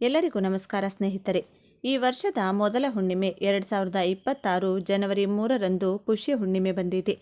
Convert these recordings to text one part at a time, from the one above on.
ಎಲ್ಲರಿಗೂ ನಮಸ್ಕಾರ ಸ್ನೇಹಿತರೆ. ಈ ವರ್ಷದ ಮೊದಲ ಹುಣ್ಣಿಮೆ ಎರಡು ಸಾವಿರದ ಇಪ್ಪತ್ತಾರು ಜನವರಿ ಮೂರರಂದು ಪುಷ್ಯ ಹುಣ್ಣಿಮೆ ಬಂದಿದೆ.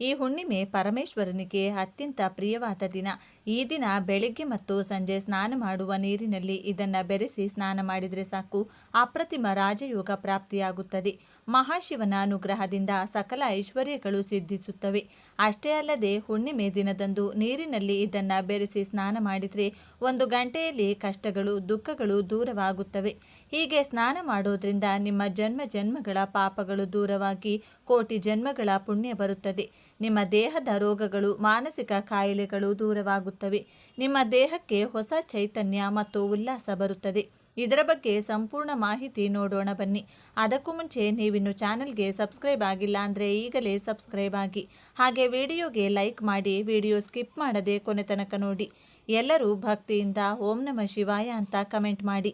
ಈ- ಹುಣ್ಣಿಮೆ ಪರಮೇಶ್ವರನಿಗೆ ಅತ್ಯಂತ ಪ್ರಿಯವಾದ ದಿನ. ಈ ದಿನ ಬೆಳಿಗ್ಗೆ ಮತ್ತು ಸಂಜೆ ಸ್ನಾನ ಮಾಡುವ ನೀರಿನಲ್ಲಿ ಇದನ್ನು ಬೆರೆಸಿ ಸ್ನಾನ ಮಾಡಿದರೆ ಸಾಕು. ಅಪ್ರತಿಮ ರಾಜಯೋಗ ಪ್ರಾಪ್ತಿಯಾಗುತ್ತದೆ. ಮಹಾಶಿವನ ಅನುಗ್ರಹದಿಂದ ಸಕಲ ಐಶ್ವರ್ಯಗಳು ಸಿದ್ಧಿಸುತ್ತವೆ. ಅಷ್ಟೇ ಅಲ್ಲದೆ ಹುಣ್ಣಿಮೆ ದಿನದಂದು ನೀರಿನಲ್ಲಿ ಇದನ್ನು ಬೆರೆಸಿ ಸ್ನಾನ ಮಾಡಿದರೆ ಒಂದು ಗಂಟೆಯಲ್ಲಿ ಕಷ್ಟಗಳು, ದುಃಖಗಳು ದೂರವಾಗುತ್ತವೆ. ಹೀಗೆ ಸ್ನಾನ ಮಾಡೋದ್ರಿಂದ ನಿಮ್ಮ ಜನ್ಮ ಜನ್ಮಗಳ ಪಾಪಗಳು ದೂರವಾಗಿ ಕೋಟಿ ಜನ್ಮಗಳ ಪುಣ್ಯ ಬರುತ್ತದೆ. ನಿಮ್ಮ ದೇಹದ ರೋಗಗಳು, ಮಾನಸಿಕ ಕಾಯಿಲೆಗಳು ದೂರವಾಗುತ್ತವೆ. ನಿಮ್ಮ ದೇಹಕ್ಕೆ ಹೊಸ ಚೈತನ್ಯ ಮತ್ತು ಉಲ್ಲಾಸ ಬರುತ್ತದೆ. ಇದರ ಬಗ್ಗೆ ಸಂಪೂರ್ಣ ಮಾಹಿತಿ ನೋಡೋಣ ಬನ್ನಿ. ಅದಕ್ಕೂ ಮುಂಚೆ ನೀವಿನ್ನು ಚಾನಲ್ಗೆ ಸಬ್ಸ್ಕ್ರೈಬ್ ಆಗಿಲ್ಲ ಅಂದರೆ ಈಗಲೇ ಸಬ್ಸ್ಕ್ರೈಬ್ ಆಗಿ. ಹಾಗೆ ವಿಡಿಯೋಗೆ ಲೈಕ್ ಮಾಡಿ, ವಿಡಿಯೋ ಸ್ಕಿಪ್ ಮಾಡದೆ ಕೊನೆ ತನಕ ನೋಡಿ. ಎಲ್ಲರೂ ಭಕ್ತಿಯಿಂದ ಓಂ ನಮ ಶಿವಾಯ ಅಂತ ಕಮೆಂಟ್ ಮಾಡಿ.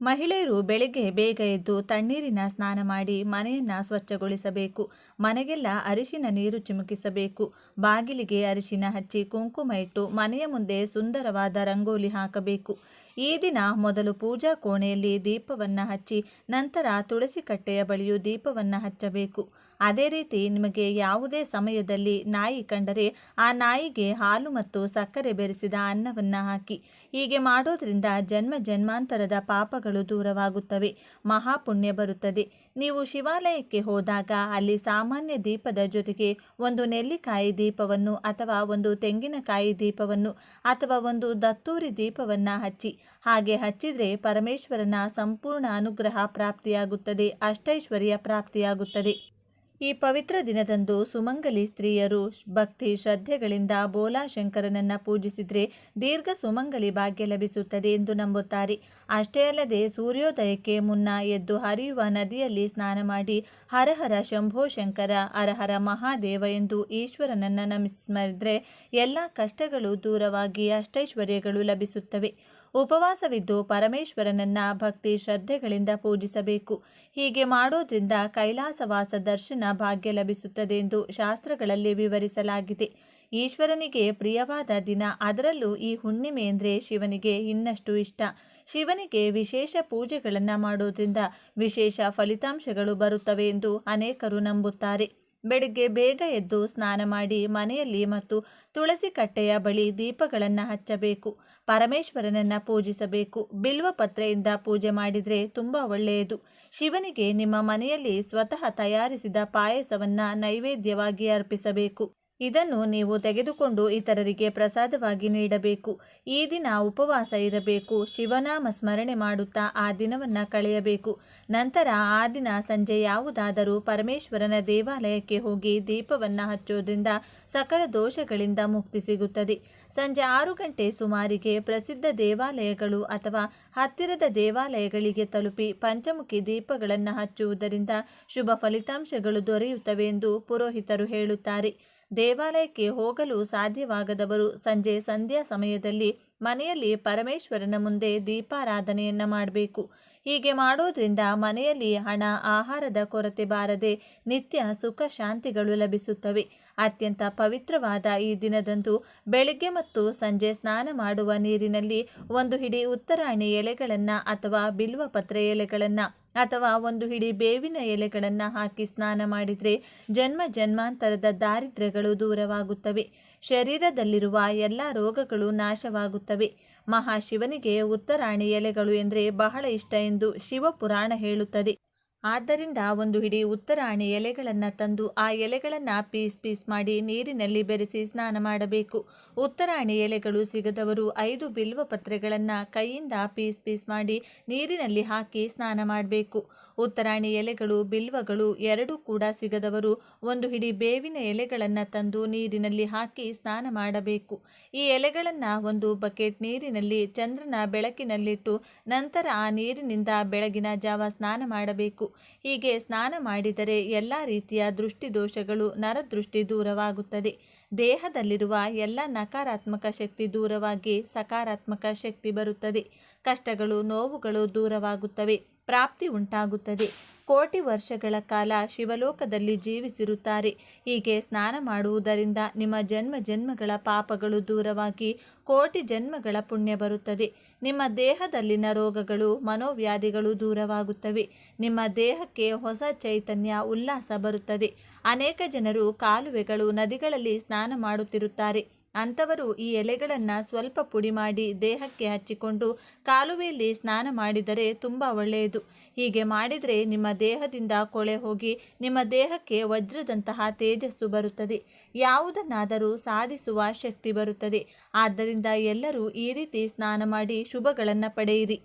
ಮಹಿಳೆಯರು ಬೆಳಿಗ್ಗೆ ಬೇಗ ಎದ್ದು ತಣ್ಣೀರಿನ ಸ್ನಾನ ಮಾಡಿ ಮನೆಯನ್ನು ಸ್ವಚ್ಛಗೊಳಿಸಬೇಕು. ಮನೆಗೆಲ್ಲ ಅರಿಶಿನ ನೀರು ಚಿಮುಕಿಸಬೇಕು. ಬಾಗಿಲಿಗೆ ಅರಿಶಿನ ಹಚ್ಚಿ ಕುಂಕುಮ ಇಟ್ಟು ಮನೆಯ ಮುಂದೆ ಸುಂದರವಾದ ರಂಗೋಲಿ ಹಾಕಬೇಕು. ಈ ದಿನ ಮೊದಲು ಪೂಜಾ ಕೋಣೆಯಲ್ಲಿ ದೀಪವನ್ನು ಹಚ್ಚಿ ನಂತರ ತುಳಸಿ ಕಟ್ಟೆಯ ಬಳಿಯೂ ದೀಪವನ್ನು ಹಚ್ಚಬೇಕು. ಅದೇ ರೀತಿ ನಿಮಗೆ ಯಾವುದೇ ಸಮಯದಲ್ಲಿ ನಾಯಿ ಕಂಡರೆ ಆ ನಾಯಿಗೆ ಹಾಲು ಮತ್ತು ಸಕ್ಕರೆ ಬೆರೆಸಿದ ಅನ್ನವನ್ನು ಹಾಕಿ. ಹೀಗೆ ಮಾಡೋದ್ರಿಂದ ಜನ್ಮ ಜನ್ಮಾಂತರದ ಪಾಪಗಳು ದೂರವಾಗುತ್ತವೆ. ಮಹಾಪುಣ್ಯ ಬರುತ್ತದೆ. ನೀವು ಶಿವಾಲಯಕ್ಕೆ ಹೋದಾಗ ಅಲ್ಲಿ ಸಾಮಾನ್ಯ ದೀಪದ ಜೊತೆಗೆ ಒಂದು ನೆಲ್ಲಿಕಾಯಿ ದೀಪವನ್ನು ಅಥವಾ ಒಂದು ತೆಂಗಿನಕಾಯಿ ದೀಪವನ್ನು ಅಥವಾ ಒಂದು ದತ್ತೂರಿ ದೀಪವನ್ನು ಹಚ್ಚಿ. ಹಾಗೆ ಹಚ್ಚಿದರೆ ಪರಮೇಶ್ವರನ ಸಂಪೂರ್ಣ ಅನುಗ್ರಹ ಪ್ರಾಪ್ತಿಯಾಗುತ್ತದೆ, ಅಷ್ಟೈಶ್ವರ್ಯ ಪ್ರಾಪ್ತಿಯಾಗುತ್ತದೆ. ಈ ಪವಿತ್ರ ದಿನದಂದು ಸುಮಂಗಲಿ ಸ್ತ್ರೀಯರು ಭಕ್ತಿ ಶ್ರದ್ಧೆಗಳಿಂದ ಬೋಲಾಶಂಕರನನ್ನ ಪೂಜಿಸಿದರೆ ದೀರ್ಘ ಸುಮಂಗಲಿ ಭಾಗ್ಯ ಲಭಿಸುತ್ತದೆ ಎಂದು ನಂಬುತ್ತಾರೆ. ಅಷ್ಟೇ ಅಲ್ಲದೆ ಸೂರ್ಯೋದಯಕ್ಕೆ ಮುನ್ನ ಎದ್ದು ಹರಿಯುವ ನದಿಯಲ್ಲಿ ಸ್ನಾನ ಮಾಡಿ ಹರಹರ ಶಂಭೋ ಶಂಕರ, ಹರಹರ ಮಹಾದೇವ ಎಂದು ಈಶ್ವರನನ್ನ ನಮಿಸಿದ್ರೆ ಎಲ್ಲ ಕಷ್ಟಗಳು ದೂರವಾಗಿ ಅಷ್ಟೈಶ್ವರ್ಯಗಳು ಲಭಿಸುತ್ತವೆ. ಉಪವಾಸವಿದ್ದು ಪರಮೇಶ್ವರನನ್ನ ಭಕ್ತಿ ಶ್ರದ್ಧೆಗಳಿಂದ ಪೂಜಿಸಬೇಕು. ಹೀಗೆ ಮಾಡೋದ್ರಿಂದ ಕೈಲಾಸವಾಸ ದರ್ಶನ ಭಾಗ್ಯ ಲಭಿಸುತ್ತದೆ ಎಂದು ಶಾಸ್ತ್ರಗಳಲ್ಲಿ ವಿವರಿಸಲಾಗಿದೆ. ಈಶ್ವರನಿಗೆ ಪ್ರಿಯವಾದ ದಿನ ಅದರಲ್ಲೂ ಈ ಹುಣ್ಣಿಮೆ ಅಂದರೆ ಶಿವನಿಗೆ ಇನ್ನಷ್ಟು ಇಷ್ಟ. ಶಿವನಿಗೆ ವಿಶೇಷ ಪೂಜೆಗಳನ್ನು ಮಾಡೋದ್ರಿಂದ ವಿಶೇಷ ಫಲಿತಾಂಶಗಳು ಬರುತ್ತವೆ ಎಂದು ಅನೇಕರು ನಂಬುತ್ತಾರೆ. ಬೆಳಿಗ್ಗೆ ಬೇಗ ಎದ್ದು ಸ್ನಾನ ಮಾಡಿ ಮನೆಯಲ್ಲಿ ಮತ್ತು ತುಳಸಿ ಕಟ್ಟೆಯ ಬಳಿ ದೀಪಗಳನ್ನು ಹಚ್ಚಬೇಕು. ಪರಮೇಶ್ವರನನ್ನ ಪೂಜಿಸಬೇಕು. ಬಿಲ್ವ ಪತ್ರೆಯಿಂದ ಪೂಜೆ ಮಾಡಿದರೆ ತುಂಬ ಒಳ್ಳೆಯದು. ಶಿವನಿಗೆ ನಿಮ್ಮ ಮನೆಯಲ್ಲಿ ಸ್ವತಃ ತಯಾರಿಸಿದ ಪಾಯಸವನ್ನು ನೈವೇದ್ಯವಾಗಿ ಅರ್ಪಿಸಬೇಕು. ಇದನ್ನು ನೀವು ತೆಗೆದುಕೊಂಡು ಇತರರಿಗೆ ಪ್ರಸಾದವಾಗಿ ನೀಡಬೇಕು. ಈ ದಿನ ಉಪವಾಸ ಇರಬೇಕು. ಶಿವನಾಮ ಸ್ಮರಣೆ ಮಾಡುತ್ತಾ ಆ ದಿನವನ್ನು ಕಳೆಯಬೇಕು. ನಂತರ ಆ ದಿನ ಸಂಜೆ ಯಾವುದಾದರೂ ಪರಮೇಶ್ವರನ ದೇವಾಲಯಕ್ಕೆ ಹೋಗಿ ದೀಪವನ್ನು ಹಚ್ಚೋದ್ರಿಂದ ಸಕಲ ದೋಷಗಳಿಂದ ಮುಕ್ತಿ ಸಿಗುತ್ತದೆ. ಸಂಜೆ ಆರು ಗಂಟೆ ಸುಮಾರಿಗೆ ಪ್ರಸಿದ್ಧ ದೇವಾಲಯಗಳು ಅಥವಾ ಹತ್ತಿರದ ದೇವಾಲಯಗಳಿಗೆ ತಲುಪಿ ಪಂಚಮುಖಿ ದೀಪಗಳನ್ನು ಹಚ್ಚುವುದರಿಂದ ಶುಭ ಫಲಿತಾಂಶಗಳು ದೊರೆಯುತ್ತವೆ ಎಂದು ಪುರೋಹಿತರು ಹೇಳುತ್ತಾರೆ. ದೇವಾಲಯಕ್ಕೆ ಹೋಗಲು ಸಾಧ್ಯವಾಗದವರು ಸಂಜೆ ಸಂಧ್ಯಾ ಸಮಯದಲ್ಲಿ ಮನೆಯಲ್ಲಿ ಪರಮೇಶ್ವರನ ಮುಂದೆ ದೀಪಾರಾಧನೆಯನ್ನ ಮಾಡಬೇಕು. ಹೀಗೆ ಮಾಡೋದ್ರಿಂದ ಮನೆಯಲ್ಲಿ ಹಣ, ಆಹಾರದ ಕೊರತೆ ಬಾರದೆ ನಿತ್ಯ ಸುಖ ಶಾಂತಿಗಳು ಲಭಿಸುತ್ತವೆ. ಅತ್ಯಂತ ಪವಿತ್ರವಾದ ಈ ದಿನದಂದು ಬೆಳಿಗ್ಗೆ ಮತ್ತು ಸಂಜೆ ಸ್ನಾನ ಮಾಡುವ ನೀರಿನಲ್ಲಿ ಒಂದು ಹಿಡಿ ಉತ್ತರಾಯಣಿ ಎಲೆಗಳನ್ನು ಅಥವಾ ಬಿಲ್ವಪತ್ರೆ ಎಲೆಗಳನ್ನು ಅಥವಾ ಒಂದು ಹಿಡಿ ಬೇವಿನ ಎಲೆಗಳನ್ನು ಹಾಕಿ ಸ್ನಾನ ಮಾಡಿದರೆ ಜನ್ಮ ಜನ್ಮಾಂತರದ ದಾರಿದ್ರ್ಯಗಳು ದೂರವಾಗುತ್ತವೆ. ಶರೀರದಲ್ಲಿರುವ ಎಲ್ಲ ರೋಗಗಳು ನಾಶವಾಗುತ್ತವೆ. ಮಹಾಶಿವನಿಗೆ ಉತ್ತರಾಣಿ ಎಲೆಗಳು ಎಂದರೆ ಬಹಳ ಇಷ್ಟ ಎಂದು ಶಿವಪುರಾಣ ಹೇಳುತ್ತದೆ. ಆದ್ದರಿಂದ ಒಂದು ಹಿಡಿ ಉತ್ತರಾಣಿ ಎಲೆಗಳನ್ನು ತಂದು ಆ ಎಲೆಗಳನ್ನು ಪೀಸ್ ಪೀಸ್ ಮಾಡಿ ನೀರಿನಲ್ಲಿ ಬೆರೆಸಿ ಸ್ನಾನ ಮಾಡಬೇಕು. ಉತ್ತರಾಣಿ ಎಲೆಗಳು ಸಿಗದವರು ಐದು ಬಿಲ್ವ ಪತ್ರೆಗಳನ್ನು ಕೈಯಿಂದ ಪೀಸ್ ಪೀಸ್ ಮಾಡಿ ನೀರಿನಲ್ಲಿ ಹಾಕಿ ಸ್ನಾನ ಮಾಡಬೇಕು. ಉತ್ತರಾಣಿ ಎಲೆಗಳು, ಬಿಲ್ವಗಳು ಎರಡೂ ಕೂಡ ಸಿಗದವರು ಒಂದು ಹಿಡಿ ಬೇವಿನ ಎಲೆಗಳನ್ನು ತಂದು ನೀರಿನಲ್ಲಿ ಹಾಕಿ ಸ್ನಾನ ಮಾಡಬೇಕು. ಈ ಎಲೆಗಳನ್ನು ಒಂದು ಬಕೆಟ್ ನೀರಿನಲ್ಲಿ ಚಂದ್ರನ ಬೆಳಕಿನಲ್ಲಿಟ್ಟು ನಂತರ ಆ ನೀರಿನಿಂದ ಬೆಳಗಿನ ಜಾವ ಸ್ನಾನ ಮಾಡಬೇಕು. ಹೀಗೆ ಸ್ನಾನ ಮಾಡಿದರೆ ಎಲ್ಲ ರೀತಿಯ ದೃಷ್ಟಿ ದೋಷಗಳು ನರದೃಷ್ಟಿ ದೂರವಾಗುತ್ತದೆ. ದೇಹದಲ್ಲಿರುವ ಎಲ್ಲ ನಕಾರಾತ್ಮಕ ಶಕ್ತಿ ದೂರವಾಗಿ ಸಕಾರಾತ್ಮಕ ಶಕ್ತಿ ಬರುತ್ತದೆ. ಕಷ್ಟಗಳು, ನೋವುಗಳು ದೂರವಾಗುತ್ತವೆ. ಪ್ರಾಪ್ತಿ ಉಂಟಾಗುತ್ತದೆ. ಕೋಟಿ ವರ್ಷಗಳ ಕಾಲ ಶಿವಲೋಕದಲ್ಲಿ ಜೀವಿಸಿರುತ್ತಾರೆ. ಹೀಗೆ ಸ್ನಾನ ಮಾಡುವುದರಿಂದ ನಿಮ್ಮ ಜನ್ಮ ಜನ್ಮಗಳ ಪಾಪಗಳು ದೂರವಾಗಿ ಕೋಟಿ ಜನ್ಮಗಳ ಪುಣ್ಯ ಬರುತ್ತದೆ. ನಿಮ್ಮ ದೇಹದಲ್ಲಿನ ರೋಗಗಳು, ಮನೋವ್ಯಾಧಿಗಳು ದೂರವಾಗುತ್ತವೆ. ನಿಮ್ಮ ದೇಹಕ್ಕೆ ಹೊಸ ಚೈತನ್ಯ, ಉಲ್ಲಾಸ ಬರುತ್ತದೆ. ಅನೇಕ ಜನರು ಕಾಲುವೆಗಳು, ನದಿಗಳಲ್ಲಿ ಸ್ನಾನ ಮಾಡುತ್ತಿರುತ್ತಾರೆ. ಅಂಥವರು ಈ ಎಲೆಗಳನ್ನು ಸ್ವಲ್ಪ ಪುಡಿ ಮಾಡಿ ದೇಹಕ್ಕೆ ಹಚ್ಚಿಕೊಂಡು ಕಾಲುವೆಯಲ್ಲಿ ಸ್ನಾನ ಮಾಡಿದರೆ ತುಂಬ ಒಳ್ಳೆಯದು. ಹೀಗೆ ಮಾಡಿದರೆ ನಿಮ್ಮ ದೇಹದಿಂದ ಕೊಳೆ ಹೋಗಿ ನಿಮ್ಮ ದೇಹಕ್ಕೆ ವಜ್ರದಂತಹ ತೇಜಸ್ಸು ಬರುತ್ತದೆ. ಯಾವುದನ್ನಾದರೂ ಸಾಧಿಸುವ ಶಕ್ತಿ ಬರುತ್ತದೆ. ಆದ್ದರಿಂದ ಎಲ್ಲರೂ ಈ ರೀತಿ ಸ್ನಾನ ಮಾಡಿ ಶುಭಗಳನ್ನು ಪಡೆಯಿರಿ.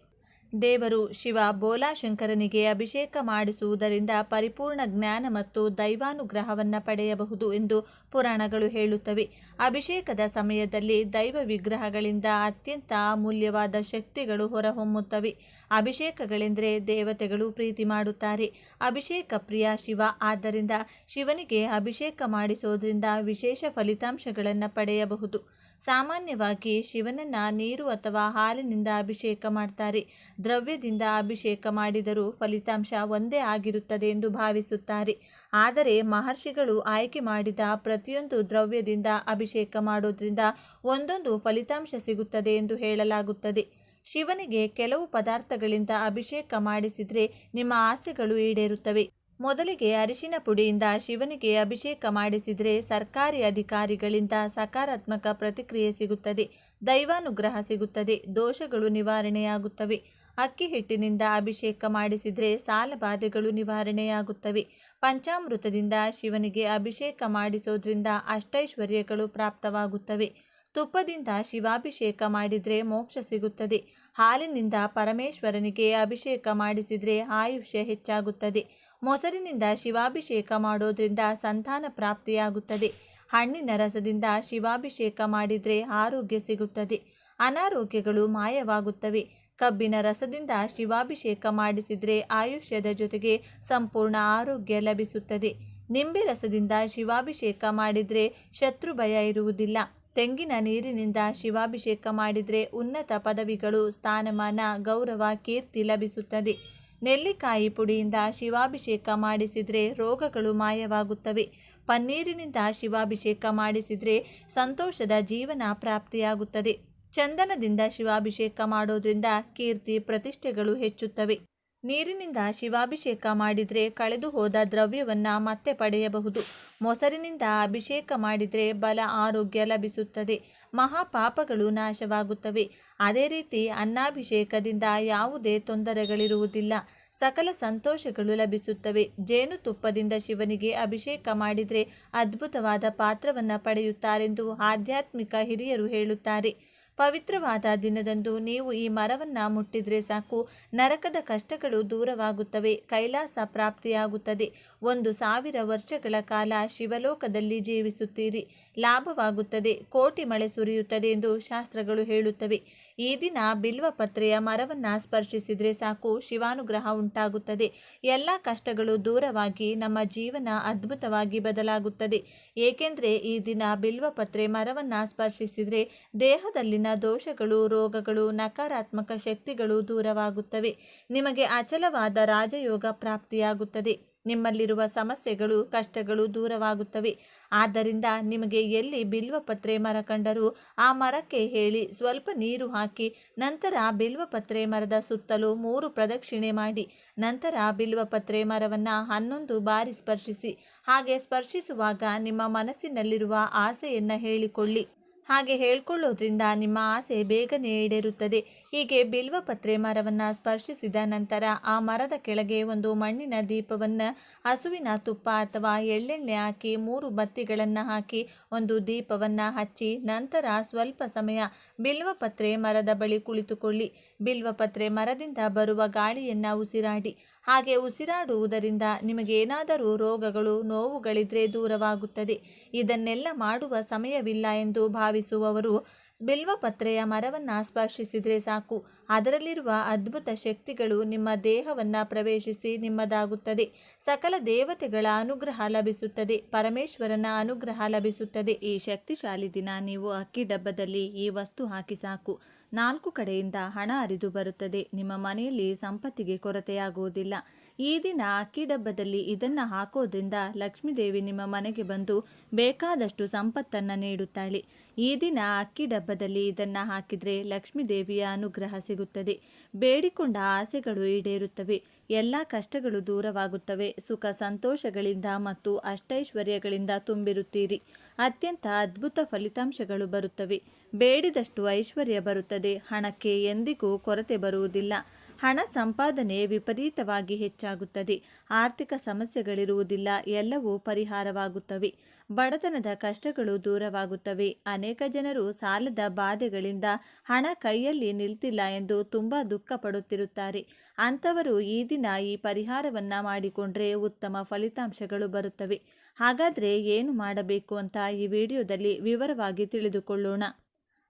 ದೇವರು ಶಿವ ಬೋಲಾಶಂಕರನಿಗೆ ಅಭಿಷೇಕ ಮಾಡಿಸುವುದರಿಂದ ಪರಿಪೂರ್ಣ ಜ್ಞಾನ ಮತ್ತು ದೈವಾನುಗ್ರಹವನ್ನು ಪಡೆಯಬಹುದು ಎಂದು ಪುರಾಣಗಳು ಹೇಳುತ್ತವೆ. ಅಭಿಷೇಕದ ಸಮಯದಲ್ಲಿ ದೈವ ವಿಗ್ರಹಗಳಿಂದ ಅತ್ಯಂತ ಅಮೂಲ್ಯವಾದ ಶಕ್ತಿಗಳು ಹೊರಹೊಮ್ಮುತ್ತವೆ. ಅಭಿಷೇಕಗಳೆಂದರೆ ದೇವತೆಗಳು ಪ್ರೀತಿ ಮಾಡುತ್ತಾರೆ. ಅಭಿಷೇಕ ಪ್ರಿಯ ಶಿವ, ಆದ್ದರಿಂದ ಶಿವನಿಗೆ ಅಭಿಷೇಕ ಮಾಡಿಸುವುದರಿಂದ ವಿಶೇಷ ಫಲಿತಾಂಶಗಳನ್ನು ಪಡೆಯಬಹುದು. ಸಾಮಾನ್ಯವಾಗಿ ಶಿವನನ್ನ ನೀರು ಅಥವಾ ಹಾಲಿನಿಂದ ಅಭಿಷೇಕ ಮಾಡ್ತಾರೆ. ದ್ರವ್ಯದಿಂದ ಅಭಿಷೇಕ ಮಾಡಿದರೂ ಫಲಿತಾಂಶ ಒಂದೇ ಆಗಿರುತ್ತದೆ ಎಂದು ಭಾವಿಸುತ್ತಾರೆ. ಆದರೆ ಮಹರ್ಷಿಗಳು ಆಯ್ಕೆ ಮಾಡಿದ ಪ್ರತಿಯೊಂದು ದ್ರವ್ಯದಿಂದ ಅಭಿಷೇಕ ಮಾಡೋದ್ರಿಂದ ಒಂದೊಂದು ಫಲಿತಾಂಶ ಸಿಗುತ್ತದೆ ಎಂದು ಹೇಳಲಾಗುತ್ತದೆ. ಶಿವನಿಗೆ ಕೆಲವು ಪದಾರ್ಥಗಳಿಂದ ಅಭಿಷೇಕ ಮಾಡಿಸಿದರೆ ನಿಮ್ಮ ಆಸೆಗಳು ಈಡೇರುತ್ತವೆ. ಮೊದಲಿಗೆ ಅರಿಶಿನ ಪುಡಿಯಿಂದ ಶಿವನಿಗೆ ಅಭಿಷೇಕ ಮಾಡಿಸಿದರೆ ಸರ್ಕಾರಿ ಅಧಿಕಾರಿಗಳಿಂದ ಸಕಾರಾತ್ಮಕ ಪ್ರತಿಕ್ರಿಯೆ ಸಿಗುತ್ತದೆ, ದೈವಾನುಗ್ರಹ ಸಿಗುತ್ತದೆ, ದೋಷಗಳು ನಿವಾರಣೆಯಾಗುತ್ತವೆ. ಅಕ್ಕಿ ಹಿಟ್ಟಿನಿಂದ ಅಭಿಷೇಕ ಮಾಡಿಸಿದರೆ ಸಾಲಬಾಧೆಗಳು ನಿವಾರಣೆಯಾಗುತ್ತವೆ. ಪಂಚಾಮೃತದಿಂದ ಶಿವನಿಗೆ ಅಭಿಷೇಕ ಮಾಡಿಸೋದ್ರಿಂದ ಅಷ್ಟೈಶ್ವರ್ಯಗಳು ಪ್ರಾಪ್ತವಾಗುತ್ತವೆ. ತುಪ್ಪದಿಂದ ಶಿವಾಭಿಷೇಕ ಮಾಡಿದರೆ ಮೋಕ್ಷ ಸಿಗುತ್ತದೆ. ಹಾಲಿನಿಂದ ಪರಮೇಶ್ವರನಿಗೆ ಅಭಿಷೇಕ ಮಾಡಿಸಿದರೆ ಆಯುಷ್ಯ ಹೆಚ್ಚಾಗುತ್ತದೆ. ಮೊಸರಿನಿಂದ ಶಿವಾಭಿಷೇಕ ಮಾಡೋದ್ರಿಂದ ಸಂತಾನ ಪ್ರಾಪ್ತಿಯಾಗುತ್ತದೆ. ಹಣ್ಣಿನ ರಸದಿಂದ ಶಿವಾಭಿಷೇಕ ಮಾಡಿದರೆ ಆರೋಗ್ಯ ಸಿಗುತ್ತದೆ. ಅನಾರೋಗ್ಯಗಳು ಮಾಯವಾಗುತ್ತವೆ. ಕಬ್ಬಿನ ರಸದಿಂದ ಶಿವಾಭಿಷೇಕ ಮಾಡಿಸಿದರೆ ಆಯುಷ್ಯದ ಜೊತೆಗೆ ಸಂಪೂರ್ಣ ಆರೋಗ್ಯ ಲಭಿಸುತ್ತದೆ. ನಿಂಬೆ ರಸದಿಂದ ಶಿವಾಭಿಷೇಕ ಮಾಡಿದರೆ ಶತ್ರು ಭಯ ಇರುವುದಿಲ್ಲ. ತೆಂಗಿನ ನೀರಿನಿಂದ ಶಿವಾಭಿಷೇಕ ಮಾಡಿದರೆ ಉನ್ನತ ಪದವಿಗಳು, ಸ್ಥಾನಮಾನ, ಗೌರವ, ಕೀರ್ತಿ ಲಭಿಸುತ್ತದೆ. ನೆಲ್ಲಿಕಾಯಿ ಪುಡಿಯಿಂದ ಶಿವಾಭಿಷೇಕ ಮಾಡಿಸಿದರೆ ರೋಗಗಳು ಮಾಯವಾಗುತ್ತವೆ. ಪನ್ನೀರಿನಿಂದ ಶಿವಾಭಿಷೇಕ ಮಾಡಿಸಿದರೆ ಸಂತೋಷದ ಜೀವನ ಪ್ರಾಪ್ತಿಯಾಗುತ್ತದೆ. ಚಂದನದಿಂದ ಶಿವಾಭಿಷೇಕ ಮಾಡೋದ್ರಿಂದ ಕೀರ್ತಿ, ಪ್ರತಿಷ್ಠೆಗಳು ಹೆಚ್ಚುತ್ತವೆ. ನೀರಿನಿಂದ ಶಿವಾಭಿಷೇಕ ಮಾಡಿದರೆ ಕಳೆದು ಹೋದ ದ್ರವ್ಯವನ್ನು ಮತ್ತೆ ಪಡೆಯಬಹುದು. ಮೊಸರಿನಿಂದ ಅಭಿಷೇಕ ಮಾಡಿದರೆ ಬಲ ಆರೋಗ್ಯ ಲಭಿಸುತ್ತದೆ. ಮಹಾಪಾಪಗಳು ನಾಶವಾಗುತ್ತವೆ. ಅದೇ ರೀತಿ ಅನ್ನಾಭಿಷೇಕದಿಂದ ಯಾವುದೇ ತೊಂದರೆಗಳಿರುವುದಿಲ್ಲ. ಸಕಲ ಸಂತೋಷಗಳು ಲಭಿಸುತ್ತವೆ. ಜೇನುತುಪ್ಪದಿಂದ ಶಿವನಿಗೆ ಅಭಿಷೇಕ ಮಾಡಿದರೆ ಅದ್ಭುತವಾದ ಪಾತ್ರವನ್ನು ಪಡೆಯುತ್ತಾರೆಂದು ಆಧ್ಯಾತ್ಮಿಕ ಹಿರಿಯರು ಹೇಳುತ್ತಾರೆ. ಪವಿತ್ರವಾದ ದಿನದಂದು ನೀವು ಈ ಮರವನ್ನು ಮುಟ್ಟಿದರೆ ಸಾಕು. ನರಕದ ಕಷ್ಟಗಳು ದೂರವಾಗುತ್ತವೆ, ಕೈಲಾಸ ಪ್ರಾಪ್ತಿಯಾಗುತ್ತದೆ. ಒಂದು ಸಾವಿರ ವರ್ಷಗಳ ಕಾಲ ಶಿವಲೋಕದಲ್ಲಿ ಜೀವಿಸುತ್ತೀರಿ. ಲಾಭವಾಗುತ್ತದೆ, ಕೋಟಿ ಮಳೆ ಸುರಿಯುತ್ತದೆ ಎಂದು ಶಾಸ್ತ್ರಗಳು ಹೇಳುತ್ತವೆ. ಈ ದಿನ ಬಿಲ್ವಪತ್ರೆಯ ಮರವನ್ನು ಸ್ಪರ್ಶಿಸಿದರೆ ಸಾಕು, ಶಿವಾನುಗ್ರಹ ಉಂಟಾಗುತ್ತದೆ. ಎಲ್ಲ ಕಷ್ಟಗಳು ದೂರವಾಗಿ ನಮ್ಮ ಜೀವನ ಅದ್ಭುತವಾಗಿ ಬದಲಾಗುತ್ತದೆ. ಏಕೆಂದರೆ ಈ ದಿನ ಬಿಲ್ವಪತ್ರೆ ಮರವನ್ನು ಸ್ಪರ್ಶಿಸಿದರೆ ದೇಹದಲ್ಲಿನ ದೋಷಗಳು, ರೋಗಗಳು, ನಕಾರಾತ್ಮಕ ಶಕ್ತಿಗಳು ದೂರವಾಗುತ್ತವೆ. ನಿಮಗೆ ಅಚಲವಾದ ರಾಜಯೋಗ ಪ್ರಾಪ್ತಿಯಾಗುತ್ತದೆ. ನಿಮ್ಮಲ್ಲಿರುವ ಸಮಸ್ಯೆಗಳು, ಕಷ್ಟಗಳು ದೂರವಾಗುತ್ತವೆ. ಆದ್ದರಿಂದ ನಿಮಗೆ ಎಲ್ಲಿ ಬಿಲ್ವಪತ್ರೆ ಮರ ಕಂಡರೂ ಆ ಮರಕ್ಕೆ ಹೇಳಿ ಸ್ವಲ್ಪ ನೀರು ಹಾಕಿ, ನಂತರ ಬಿಲ್ವಪತ್ರೆ ಮರದ ಸುತ್ತಲೂ ಮೂರು ಪ್ರದಕ್ಷಿಣೆ ಮಾಡಿ, ನಂತರ ಬಿಲ್ವಪತ್ರೆ ಮರವನ್ನು ಹನ್ನೊಂದು ಬಾರಿ ಸ್ಪರ್ಶಿಸಿ, ಹಾಗೆ ಸ್ಪರ್ಶಿಸುವಾಗ ನಿಮ್ಮ ಮನಸ್ಸಿನಲ್ಲಿರುವ ಆಸೆಯನ್ನು ಹೇಳಿಕೊಳ್ಳಿ. ಹಾಗೆ ಹೇಳ್ಕೊಳ್ಳೋದ್ರಿಂದ ನಿಮ್ಮ ಆಸೆ ಬೇಗನೆ ಈಡೇರುತ್ತದೆ. ಹೀಗೆ ಬಿಲ್ವಪತ್ರೆ ಮರವನ್ನು ಸ್ಪರ್ಶಿಸಿದ ನಂತರ ಆ ಮರದ ಕೆಳಗೆ ಒಂದು ಮಣ್ಣಿನ ದೀಪವನ್ನು, ಹಸುವಿನ ತುಪ್ಪ ಅಥವಾ ಎಳ್ಳೆಣ್ಣೆ ಹಾಕಿ ಮೂರು ಬತ್ತಿಗಳನ್ನು ಹಾಕಿ ಒಂದು ದೀಪವನ್ನು ಹಚ್ಚಿ ನಂತರ ಸ್ವಲ್ಪ ಸಮಯ ಬಿಲ್ವಪತ್ರೆ ಮರದ ಬಳಿ ಕುಳಿತುಕೊಳ್ಳಿ. ಬಿಲ್ವಪತ್ರೆ ಮರದಿಂದ ಬರುವ ಗಾಳಿಯನ್ನು ಉಸಿರಾಡಿ. ಹಾಗೆ ಉಸಿರಾಡುವುದರಿಂದ ನಿಮಗೇನಾದರೂ ರೋಗಗಳು, ನೋವುಗಳಿದ್ರೆ ದೂರವಾಗುತ್ತದೆ. ಇದನ್ನೆಲ್ಲ ಮಾಡುವ ಸಮಯವಿಲ್ಲ ಎಂದು ಭಾವಿಸುವವರು ಬಿಲ್ವಪತ್ರೆಯ ಮರವನ್ನು ಸ್ಪರ್ಶಿಸಿದರೆ ಸಾಕು. ಅದರಲ್ಲಿರುವ ಅದ್ಭುತ ಶಕ್ತಿಗಳು ನಿಮ್ಮ ದೇಹವನ್ನು ಪ್ರವೇಶಿಸಿ ನಿಮ್ಮದಾಗುತ್ತದೆ. ಸಕಲ ದೇವತೆಗಳ ಅನುಗ್ರಹ ಲಭಿಸುತ್ತದೆ. ಪರಮೇಶ್ವರನ ಅನುಗ್ರಹ ಲಭಿಸುತ್ತದೆ. ಈ ಶಕ್ತಿಶಾಲಿ ದಿನ ನೀವು ಅಕ್ಕಿ ಡಬ್ಬದಲ್ಲಿ ಈ ವಸ್ತು ಹಾಕಿ ಸಾಕು. ನಾಲ್ಕು ಕಡೆಯಿಂದ ಹಣ ಹರಿದು ಬರುತ್ತದೆ. ನಿಮ್ಮ ಮನೆಯಲ್ಲಿ ಸಂಪತ್ತಿಗೆ ಕೊರತೆಯಾಗುವುದಿಲ್ಲ. ಈ ದಿನ ಅಕ್ಕಿ ಡಬ್ಬದಲ್ಲಿ ಇದನ್ನು ಹಾಕೋದ್ರಿಂದ ಲಕ್ಷ್ಮೀದೇವಿ ನಿಮ್ಮ ಮನೆಗೆ ಬಂದು ಬೇಕಾದಷ್ಟು ಸಂಪತ್ತನ್ನು ನೀಡುತ್ತಾಳೆ. ಈ ದಿನ ಅಕ್ಕಿ ಡಬ್ಬದಲ್ಲಿ ಇದನ್ನು ಹಾಕಿದರೆ ಲಕ್ಷ್ಮೀದೇವಿಯ ಅನುಗ್ರಹ ಸಿಗುತ್ತದೆ. ಬೇಡಿಕೊಂಡ ಆಸೆಗಳು ಈಡೇರುತ್ತವೆ. ಎಲ್ಲ ಕಷ್ಟಗಳು ದೂರವಾಗುತ್ತವೆ. ಸುಖ ಸಂತೋಷಗಳಿಂದ ಮತ್ತು ಅಷ್ಟೈಶ್ವರ್ಯಗಳಿಂದ ತುಂಬಿರುತ್ತೀರಿ. ಅತ್ಯಂತ ಅದ್ಭುತ ಫಲಿತಾಂಶಗಳು ಬರುತ್ತವೆ. ಬೇಡಿದಷ್ಟು ಐಶ್ವರ್ಯ ಬರುತ್ತದೆ. ಹಣಕ್ಕೆ ಎಂದಿಗೂ ಕೊರತೆ ಬರುವುದಿಲ್ಲ. ಹಣ ಸಂಪಾದನೆ ವಿಪರೀತವಾಗಿ ಹೆಚ್ಚಾಗುತ್ತದೆ. ಆರ್ಥಿಕ ಸಮಸ್ಯೆಗಳಿರುವುದಿಲ್ಲ, ಎಲ್ಲವೂ ಪರಿಹಾರವಾಗುತ್ತವೆ. ಬಡತನದ ಕಷ್ಟಗಳು ದೂರವಾಗುತ್ತವೆ. ಅನೇಕ ಜನರು ಸಾಲದ ಬಾಧೆಗಳಿಂದ ಹಣ ಕೈಯಲ್ಲಿ ನಿಲ್ತಿಲ್ಲ ಎಂದು ತುಂಬ ದುಃಖ ಪಡುತ್ತಿರುತ್ತಾರೆ ಅಂಥವರು ಈ ದಿನ ಈ ಪರಿಹಾರವನ್ನು ಮಾಡಿಕೊಂಡ್ರೆ ಉತ್ತಮ ಫಲಿತಾಂಶಗಳು ಬರುತ್ತವೆ. ಹಾಗಾದರೆ ಏನು ಮಾಡಬೇಕು ಅಂತ ಈ ವಿಡಿಯೋದಲ್ಲಿ ವಿವರವಾಗಿ ತಿಳಿದುಕೊಳ್ಳೋಣ.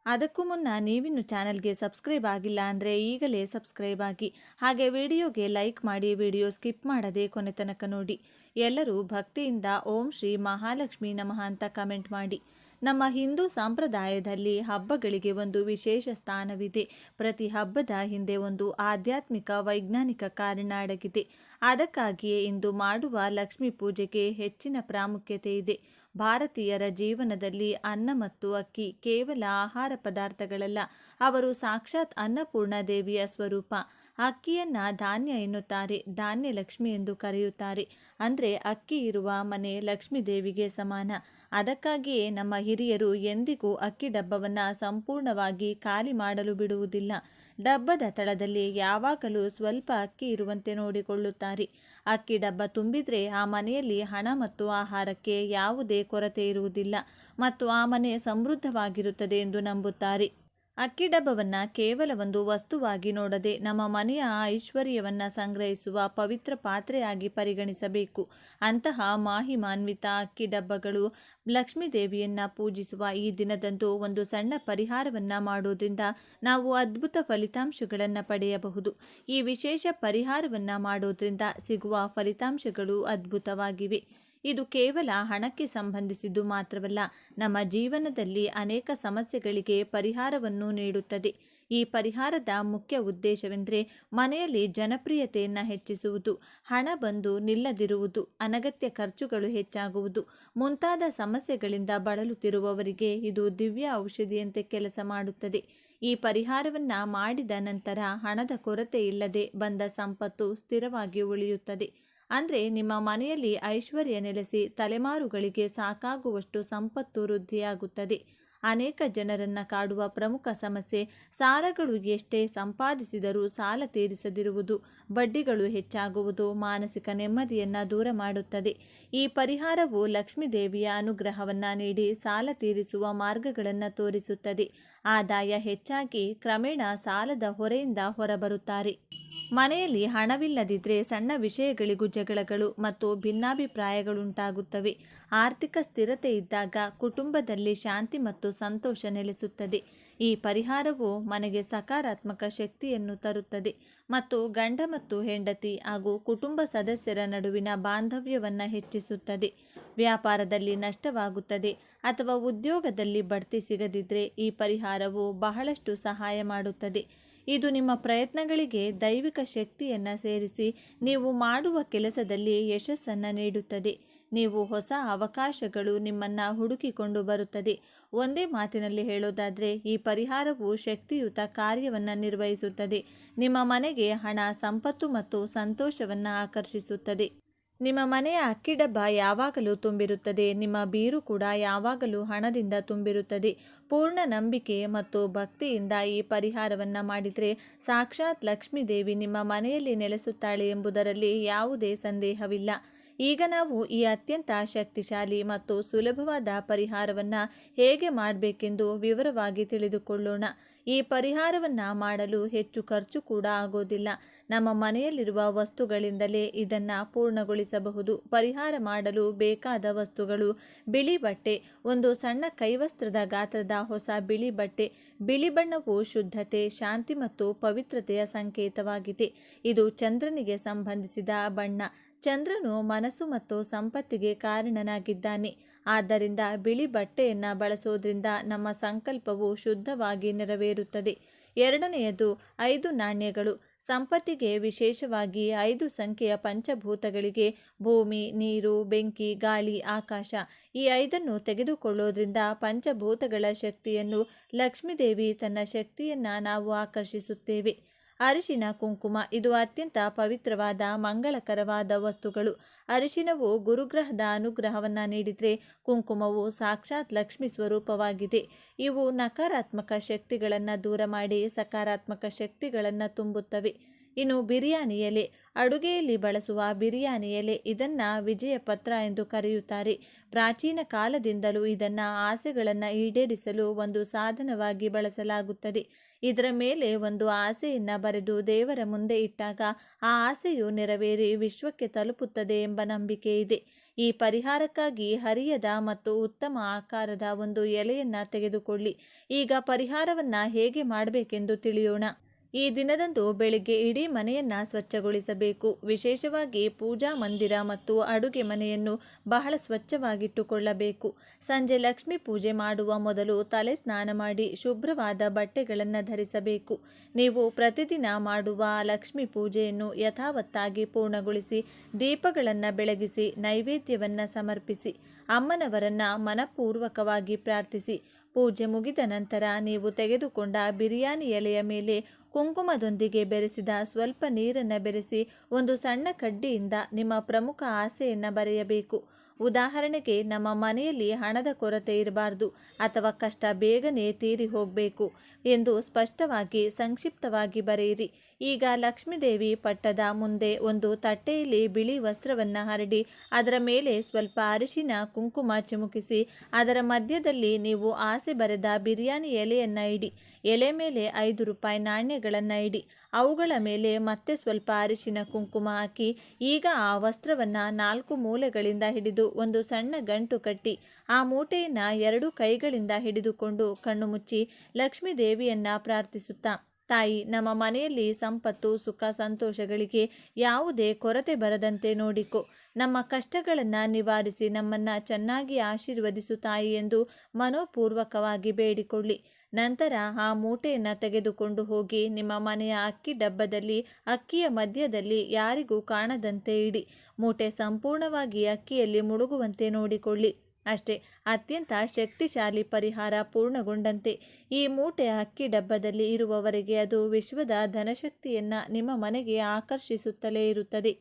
ಅದಕ್ಕೂ ಮುನ್ನ ನೀವಿನ್ನು ಚಾನಲ್ಗೆ ಸಬ್ಸ್ಕ್ರೈಬ್ ಆಗಿಲ್ಲ ಅಂದರೆ ಈಗಲೇ ಸಬ್ಸ್ಕ್ರೈಬ್ ಆಗಿ, ಹಾಗೆ ವಿಡಿಯೋಗೆ ಲೈಕ್ ಮಾಡಿ ವಿಡಿಯೋ ಸ್ಕಿಪ್ ಮಾಡದೆ ಕೊನೆ ತನಕ ನೋಡಿ. ಎಲ್ಲರೂ ಭಕ್ತಿಯಿಂದ ಓಂ ಶ್ರೀ ಮಹಾಲಕ್ಷ್ಮಿ ನಮಃ ಅಂತ ಕಮೆಂಟ್ ಮಾಡಿ. ನಮ್ಮ ಹಿಂದೂ ಸಂಪ್ರದಾಯದಲ್ಲಿ ಹಬ್ಬಗಳಿಗೆ ಒಂದು ವಿಶೇಷ ಸ್ಥಾನವಿದೆ. ಪ್ರತಿ ಹಬ್ಬದ ಹಿಂದೆ ಒಂದು ಆಧ್ಯಾತ್ಮಿಕ ವೈಜ್ಞಾನಿಕ ಕಾರಣ ಅಡಗಿದೆ. ಅದಕ್ಕಾಗಿಯೇ ಇಂದು ಮಾಡುವ ಲಕ್ಷ್ಮೀ ಪೂಜೆಗೆ ಹೆಚ್ಚಿನ ಪ್ರಾಮುಖ್ಯತೆ ಇದೆ. ಭಾರತೀಯರ ಜೀವನದಲ್ಲಿ ಅನ್ನ ಮತ್ತು ಅಕ್ಕಿ ಕೇವಲ ಆಹಾರ ಪದಾರ್ಥಗಳಲ್ಲ, ಅವರು ಸಾಕ್ಷಾತ್ ಅನ್ನಪೂರ್ಣ ದೇವಿಯ ಸ್ವರೂಪ. ಅಕ್ಕಿಯನ್ನ ಧಾನ್ಯ ಎನ್ನುತ್ತಾರೆ, ಧಾನ್ಯ ಲಕ್ಷ್ಮಿ ಎಂದು ಕರೆಯುತ್ತಾರೆ. ಅಂದರೆ ಅಕ್ಕಿ ಇರುವ ಮನೆ ಲಕ್ಷ್ಮೀ ದೇವಿಗೆ ಸಮಾನ. ಅದಕ್ಕಾಗಿಯೇ ನಮ್ಮ ಹಿರಿಯರು ಎಂದಿಗೂ ಅಕ್ಕಿ ಡಬ್ಬವನ್ನು ಸಂಪೂರ್ಣವಾಗಿ ಖಾಲಿ ಮಾಡಲು ಬಿಡುವುದಿಲ್ಲ. ಡಬ್ಬದ ತಳದಲ್ಲಿ ಯಾವಾಗಲೂ ಸ್ವಲ್ಪ ಅಕ್ಕಿ ಇರುವಂತೆ ನೋಡಿಕೊಳ್ಳುತ್ತಾರೆ. ಅಕ್ಕಿ ಡಬ್ಬ ತುಂಬಿದ್ರೆ ಆ ಮನೆಯಲ್ಲಿ ಹಣ ಮತ್ತು ಆಹಾರಕ್ಕೆ ಯಾವುದೇ ಕೊರತೆ ಇರುವುದಿಲ್ಲ ಮತ್ತು ಆ ಮನೆ ಸಮೃದ್ಧವಾಗಿರುತ್ತದೆ ಎಂದು ನಂಬುತ್ತಾರೆ. ಅಕ್ಕಿ ಡಬ್ಬವನ್ನು ಕೇವಲ ಒಂದು ವಸ್ತುವಾಗಿ ನೋಡದೆ ನಮ್ಮ ಮನೆಯ ಐಶ್ವರ್ಯವನ್ನು ಸಂಗ್ರಹಿಸುವ ಪವಿತ್ರ ಪಾತ್ರೆಯಾಗಿ ಪರಿಗಣಿಸಬೇಕು. ಅಂತಹ ಮಾಹಿಮಾನ್ವಿತ ಅಕ್ಕಿ ಡಬ್ಬಗಳು ಲಕ್ಷ್ಮೀ ದೇವಿಯನ್ನ ಪೂಜಿಸುವ ಈ ದಿನದಂದು ಒಂದು ಸಣ್ಣ ಪರಿಹಾರವನ್ನು ಮಾಡೋದ್ರಿಂದ ನಾವು ಅದ್ಭುತ ಫಲಿತಾಂಶಗಳನ್ನು ಪಡೆಯಬಹುದು. ಈ ವಿಶೇಷ ಪರಿಹಾರವನ್ನು ಮಾಡೋದ್ರಿಂದ ಸಿಗುವ ಫಲಿತಾಂಶಗಳು ಅದ್ಭುತವಾಗಿವೆ. ಇದು ಕೇವಲ ಹಣಕ್ಕೆ ಸಂಬಂಧಿಸಿದ್ದು ಮಾತ್ರವಲ್ಲ, ನಮ್ಮ ಜೀವನದಲ್ಲಿ ಅನೇಕ ಸಮಸ್ಯೆಗಳಿಗೆ ಪರಿಹಾರವನ್ನು ನೀಡುತ್ತದೆ. ಈ ಪರಿಹಾರದ ಮುಖ್ಯ ಉದ್ದೇಶವೆಂದರೆ ಮನೆಯಲ್ಲಿ ಜನಪ್ರಿಯತೆಯನ್ನು ಹೆಚ್ಚಿಸುವುದು, ಹಣ ಬಂದು ನಿಲ್ಲದಿರುವುದು, ಅನಗತ್ಯ ಖರ್ಚುಗಳು ಹೆಚ್ಚಾಗುವುದು, ಮುಂತಾದ ಸಮಸ್ಯೆಗಳಿಂದ ಬಳಲುತ್ತಿರುವವರಿಗೆ ಇದು ದಿವ್ಯ ಔಷಧಿಯಂತೆ ಕೆಲಸ ಮಾಡುತ್ತದೆ. ಈ ಪರಿಹಾರವನ್ನು ಮಾಡಿದ ನಂತರ ಹಣದ ಕೊರತೆ ಇಲ್ಲದೆ ಬಂದ ಸಂಪತ್ತು ಸ್ಥಿರವಾಗಿ ಉಳಿಯುತ್ತದೆ. ಅಂದರೆ ನಿಮ್ಮ ಮನೆಯಲ್ಲಿ ಐಶ್ವರ್ಯ ನೆಲೆಸಿ ತಲೆಮಾರುಗಳಿಗೆ ಸಾಕಾಗುವಷ್ಟು ಸಂಪತ್ತು ವೃದ್ಧಿಯಾಗುತ್ತದೆ. ಅನೇಕ ಜನರನ್ನು ಕಾಡುವ ಪ್ರಮುಖ ಸಮಸ್ಯೆ ಸಾಲಗಳು ಎಷ್ಟೇ ಸಂಪಾದಿಸಿದರೂ ಸಾಲ ತೀರಿಸದಿರುವುದು. ಬಡ್ಡಿಗಳು ಹೆಚ್ಚಾಗುವುದು ಮಾನಸಿಕ ನೆಮ್ಮದಿಯನ್ನು ದೂರ ಮಾಡುತ್ತದೆ. ಈ ಪರಿಹಾರವು ಲಕ್ಷ್ಮೀ ದೇವಿಯ ಅನುಗ್ರಹವನ್ನು ನೀಡಿ ಸಾಲ ತೀರಿಸುವ ಮಾರ್ಗಗಳನ್ನು ತೋರಿಸುತ್ತದೆ. ಆದಾಯ ಹೆಚ್ಚಾಗಿ ಕ್ರಮೇಣ ಸಾಲದ ಹೊರೆಯಿಂದ ಹೊರಬರುತ್ತಾರೆ. ಮನೆಯಲ್ಲಿ ಹಣವಿಲ್ಲದಿದ್ದರೆ ಸಣ್ಣ ವಿಷಯಗಳಿಗೂ ಜಗಳಗಳು ಮತ್ತು ಭಿನ್ನಾಭಿಪ್ರಾಯಗಳುಂಟಾಗುತ್ತವೆ. ಆರ್ಥಿಕ ಸ್ಥಿರತೆ ಇದ್ದಾಗ ಕುಟುಂಬದಲ್ಲಿ ಶಾಂತಿ ಮತ್ತು ಸಂತೋಷ ನೆಲೆಸುತ್ತದೆ. ಈ ಪರಿಹಾರವು ಮನೆಗೆ ಸಕಾರಾತ್ಮಕ ಶಕ್ತಿಯನ್ನು ತರುತ್ತದೆ ಮತ್ತು ಗಂಡ ಮತ್ತು ಹೆಂಡತಿ ಹಾಗೂ ಕುಟುಂಬ ಸದಸ್ಯರ ನಡುವಿನ ಬಾಂಧವ್ಯವನ್ನು ಹೆಚ್ಚಿಸುತ್ತದೆ. ವ್ಯಾಪಾರದಲ್ಲಿ ನಷ್ಟವಾಗುತ್ತದೆ ಅಥವಾ ಉದ್ಯೋಗದಲ್ಲಿ ಬಡ್ತಿ ಸಿಗದಿದ್ದರೆ ಈ ಪರಿಹಾರವು ಬಹಳಷ್ಟು ಸಹಾಯ ಮಾಡುತ್ತದೆ. ಇದು ನಿಮ್ಮ ಪ್ರಯತ್ನಗಳಿಗೆ ದೈವಿಕ ಶಕ್ತಿಯನ್ನು ಸೇರಿಸಿ ನೀವು ಮಾಡುವ ಕೆಲಸದಲ್ಲಿ ಯಶಸ್ಸನ್ನು ನೀಡುತ್ತದೆ. ನೀವು ಹೊಸ ಅವಕಾಶಗಳು ನಿಮ್ಮನ್ನು ಹುಡುಕಿಕೊಂಡು ಬರುತ್ತದೆ. ಒಂದೇ ಮಾತಿನಲ್ಲಿ ಹೇಳೋದಾದರೆ, ಈ ಪರಿಹಾರವು ಶಕ್ತಿಯುತ ಕಾರ್ಯವನ್ನು ನಿರ್ವಹಿಸುತ್ತದೆ. ನಿಮ್ಮ ಮನೆಗೆ ಹಣ, ಸಂಪತ್ತು ಮತ್ತು ಸಂತೋಷವನ್ನು ಆಕರ್ಷಿಸುತ್ತದೆ. ನಿಮ್ಮ ಮನೆಯ ಅಕ್ಕಿ ಡಬ್ಬ ಯಾವಾಗಲೂ ತುಂಬಿರುತ್ತದೆ, ನಿಮ್ಮ ಬೀರು ಕೂಡ ಯಾವಾಗಲೂ ಹಣದಿಂದ ತುಂಬಿರುತ್ತದೆ. ಪೂರ್ಣ ನಂಬಿಕೆ ಮತ್ತು ಭಕ್ತಿಯಿಂದ ಈ ಪರಿಹಾರವನ್ನು ಮಾಡಿದರೆ ಸಾಕ್ಷಾತ್ ಲಕ್ಷ್ಮೀದೇವಿ ನಿಮ್ಮ ಮನೆಯಲ್ಲಿ ನೆಲೆಸುತ್ತಾಳೆ ಎಂಬುದರಲ್ಲಿ ಯಾವುದೇ ಸಂದೇಹವಿಲ್ಲ. ಈಗ ನಾವು ಈ ಅತ್ಯಂತ ಶಕ್ತಿಶಾಲಿ ಮತ್ತು ಸುಲಭವಾದ ಪರಿಹಾರವನ್ನು ಹೇಗೆ ಮಾಡಬೇಕೆಂದು ವಿವರವಾಗಿ ತಿಳಿದುಕೊಳ್ಳೋಣ. ಈ ಪರಿಹಾರವನ್ನು ಮಾಡಲು ಹೆಚ್ಚು ಖರ್ಚು ಕೂಡ ಆಗೋದಿಲ್ಲ. ನಮ್ಮ ಮನೆಯಲ್ಲಿರುವ ವಸ್ತುಗಳಿಂದಲೇ ಇದನ್ನು ಪೂರ್ಣಗೊಳಿಸಬಹುದು. ಪರಿಹಾರ ಮಾಡಲು ಬೇಕಾದ ವಸ್ತುಗಳು ಬಿಳಿ ಬಟ್ಟೆ, ಒಂದು ಸಣ್ಣ ಕೈವಸ್ತ್ರದ ಗಾತ್ರದ ಹೊಸ ಬಿಳಿ ಬಟ್ಟೆ, ಬಿಳಿ ಬಣ್ಣವು ಶುದ್ಧತೆ, ಶಾಂತಿ ಮತ್ತು ಪವಿತ್ರತೆಯ ಸಂಕೇತವಾಗಿದೆ. ಇದು ಚಂದ್ರನಿಗೆ ಸಂಬಂಧಿಸಿದ ಬಣ್ಣ. ಚಂದ್ರನು ಮನಸ್ಸು ಮತ್ತು ಸಂಪತ್ತಿಗೆ ಕಾರಣನಾಗಿದ್ದಾನೆ. ಆದ್ದರಿಂದ ಬಿಳಿ ಬಟ್ಟೆಯನ್ನು ಬಳಸುವುದರಿಂದ ನಮ್ಮ ಸಂಕಲ್ಪವು ಶುದ್ಧವಾಗಿ ನೆರವೇರುತ್ತದೆ. ಎರಡನೆಯದು ಐದು ನಾಣ್ಯಗಳು. ಸಂಪತ್ತಿಗೆ ವಿಶೇಷವಾಗಿ ಐದು ಸಂಖ್ಯೆಯ ಪಂಚಭೂತಗಳಿಗೆ ಭೂಮಿ, ನೀರು, ಬೆಂಕಿ, ಗಾಳಿ, ಆಕಾಶ ಈ ಐದನ್ನು ತೆಗೆದುಕೊಳ್ಳೋದ್ರಿಂದ ಪಂಚಭೂತಗಳ ಶಕ್ತಿಯನ್ನು ಲಕ್ಷ್ಮೀದೇವಿ ತನ್ನ ಶಕ್ತಿಯನ್ನು ನಾವು ಆಕರ್ಷಿಸುತ್ತೇವೆ. ಅರಿಶಿನ ಕುಂಕುಮ ಇದು ಅತ್ಯಂತ ಪವಿತ್ರವಾದ, ಮಂಗಳಕರವಾದ ವಸ್ತುಗಳು. ಅರಿಶಿನವು ಗುರುಗ್ರಹದ ಅನುಗ್ರಹವನ್ನು ನೀಡಿದರೆ ಕುಂಕುಮವು ಸಾಕ್ಷಾತ್ ಲಕ್ಷ್ಮಿ ಸ್ವರೂಪವಾಗಿದೆ. ಇವು ನಕಾರಾತ್ಮಕ ಶಕ್ತಿಗಳನ್ನು ದೂರ ಮಾಡಿ ಸಕಾರಾತ್ಮಕ ಶಕ್ತಿಗಳನ್ನು ತುಂಬುತ್ತವೆ. ಇನ್ನು ಬಿರಿಯಾನಿ ಎಲೆ, ಅಡುಗೆಯಲ್ಲಿ ಬಳಸುವ ಬಿರಿಯಾನಿ ಎಲೆ ಇದನ್ನು ವಿಜಯ ಪತ್ರ ಎಂದು ಕರೆಯುತ್ತಾರೆ. ಪ್ರಾಚೀನ ಕಾಲದಿಂದಲೂ ಇದನ್ನು ಆಸೆಗಳನ್ನು ಈಡೇರಿಸಲು ಒಂದು ಸಾಧನವಾಗಿ ಬಳಸಲಾಗುತ್ತದೆ. ಇದರ ಮೇಲೆ ಒಂದು ಆಸೆಯನ್ನು ಬರೆದು ದೇವರ ಮುಂದೆ ಇಟ್ಟಾಗ ಆ ಆಸೆಯು ನೆರವೇರಿ ವಿಶ್ವಕ್ಕೆ ತಲುಪುತ್ತದೆ ಎಂಬ ನಂಬಿಕೆ ಇದೆ. ಈ ಪರಿಹಾರಕ್ಕಾಗಿ ಹರಿಯದ ಮತ್ತು ಉತ್ತಮ ಆಕಾರದ ಒಂದು ಎಲೆಯನ್ನು ತೆಗೆದುಕೊಳ್ಳಿ. ಈಗ ಪರಿಹಾರವನ್ನು ಹೇಗೆ ಮಾಡಬೇಕೆಂದು ತಿಳಿಯೋಣ. ಈ ದಿನದಂದು ಬೆಳಿಗ್ಗೆ ಇಡೀ ಮನೆಯನ್ನ ಸ್ವಚ್ಛಗೊಳಿಸಬೇಕು. ವಿಶೇಷವಾಗಿ ಪೂಜಾ ಮಂದಿರ ಮತ್ತು ಅಡುಗೆ ಮನೆಯನ್ನು ಬಹಳ ಸ್ವಚ್ಛವಾಗಿಟ್ಟುಕೊಳ್ಳಬೇಕು. ಸಂಜೆ ಲಕ್ಷ್ಮಿ ಪೂಜೆ ಮಾಡುವ ಮೊದಲು ತಲೆ ಸ್ನಾನ ಮಾಡಿ ಶುಭ್ರವಾದ ಬಟ್ಟೆಗಳನ್ನು ಧರಿಸಬೇಕು. ನೀವು ಪ್ರತಿದಿನ ಮಾಡುವ ಲಕ್ಷ್ಮಿ ಪೂಜೆಯನ್ನು ಯಥಾವತ್ತಾಗಿ ಪೂರ್ಣಗೊಳಿಸಿ, ದೀಪಗಳನ್ನು ಬೆಳಗಿಸಿ, ನೈವೇದ್ಯವನ್ನು ಸಮರ್ಪಿಸಿ, ಅಮ್ಮನವರನ್ನ ಮನಪೂರ್ವಕವಾಗಿ ಪ್ರಾರ್ಥಿಸಿ. ಪೂಜೆ ಮುಗಿದ ನಂತರ ನೀವು ತೆಗೆದುಕೊಂಡ ಬಿರಿಯಾನಿ ಎಲೆಯ ಮೇಲೆ ಕುಂಕುಮದೊಂದಿಗೆ ಬೆರೆಸಿದ ಸ್ವಲ್ಪ ನೀರನ್ನು ಬೆರೆಸಿ ಒಂದು ಸಣ್ಣ ಕಡ್ಡಿಯಿಂದ ನಿಮ್ಮ ಪ್ರಮುಖ ಆಸೆಯನ್ನು ಬರೆಯಬೇಕು. ಉದಾಹರಣೆಗೆ, ನಮ್ಮ ಮನೆಯಲ್ಲಿ ಹಣದ ಕೊರತೆ ಇರಬಾರ್ದು ಅಥವಾ ಕಷ್ಟ ಬೇಗನೆ ತೀರಿ ಹೋಗಬೇಕು ಎಂದು ಸ್ಪಷ್ಟವಾಗಿ, ಸಂಕ್ಷಿಪ್ತವಾಗಿ ಬರೆಯಿರಿ. ಈಗ ಲಕ್ಷ್ಮೀದೇವಿ ಪಟ್ಟದ ಮುಂದೆ ಒಂದು ತಟ್ಟೆಯಲ್ಲಿ ಬಿಳಿ ವಸ್ತ್ರವನ್ನು ಹರಡಿ, ಅದರ ಮೇಲೆ ಸ್ವಲ್ಪ ಅರಿಶಿನ ಕುಂಕುಮ ಚಿಮುಕಿಸಿ, ಅದರ ಮಧ್ಯದಲ್ಲಿ ನೀವು ಆಸೆ ಬರೆದ ಬಿರಿಯಾನಿ ಎಲೆಯನ್ನು ಇಡಿ. ಎಲೆ ಮೇಲೆ ಐದು ರೂಪಾಯಿ ನಾಣ್ಯಗಳನ್ನು ಇಡಿ. ಅವುಗಳ ಮೇಲೆ ಮತ್ತೆ ಸ್ವಲ್ಪ ಅರಿಶಿನ ಕುಂಕುಮ ಹಾಕಿ, ಈಗ ಆ ವಸ್ತ್ರವನ್ನು ನಾಲ್ಕು ಮೂಲೆಗಳಿಂದ ಹಿಡಿದು ಒಂದು ಸಣ್ಣ ಗಂಟು ಕಟ್ಟಿ, ಆ ಮೂಟೆಯನ್ನು ಎರಡು ಕೈಗಳಿಂದ ಹಿಡಿದುಕೊಂಡು ಕಣ್ಣು ಮುಚ್ಚಿ ಲಕ್ಷ್ಮೀ ದೇವಿಯನ್ನ ಪ್ರಾರ್ಥಿಸುತ್ತಾ. ತಾಯಿ, ನಮ್ಮ ಮನೆಯಲ್ಲಿ ಸಂಪತ್ತು, ಸುಖ, ಸಂತೋಷಗಳಿಗೆ ಯಾವುದೇ ಕೊರತೆ ಬರದಂತೆ ನೋಡಿಕೊ. ನಮ್ಮ ಕಷ್ಟಗಳನ್ನು ನಿವಾರಿಸಿ ನಮ್ಮನ್ನು ಚೆನ್ನಾಗಿ ಆಶೀರ್ವದಿಸು ತಾಯಿ ಎಂದು ಮನೋಪೂರ್ವಕವಾಗಿ ಬೇಡಿಕೊಳ್ಳಿ. ನಂತರ ಆ ಮೂಟೆಯನ್ನು ತೆಗೆದುಕೊಂಡು ಹೋಗಿ ನಿಮ್ಮ ಮನೆಯ ಅಕ್ಕಿ ಡಬ್ಬದಲ್ಲಿ, ಅಕ್ಕಿಯ ಮಧ್ಯದಲ್ಲಿ ಯಾರಿಗೂ ಕಾಣದಂತೆ ಇಡಿ. ಮೂಟೆ ಸಂಪೂರ್ಣವಾಗಿ ಅಕ್ಕಿಯಲ್ಲಿ ಮುಳುಗುವಂತೆ ನೋಡಿಕೊಳ್ಳಿ. ಅಷ್ಟೇ, ಅತ್ಯಂತ ಶಕ್ತಿಶಾಲಿ ಪರಿಹಾರ ಪೂರ್ಣಗೊಂಡಂತೆ. ಈ ಮೂಟೆ ಅಕ್ಕಿ ಡಬ್ಬದಲ್ಲಿ ಇರುವವರೆಗೆ ಅದು ವಿಶ್ವದ ಧನಶಕ್ತಿಯನ್ನು ನಿಮ್ಮ ಮನೆಗೆ ಆಕರ್ಷಿಸುತ್ತಲೇ ಇರುತ್ತದೆ.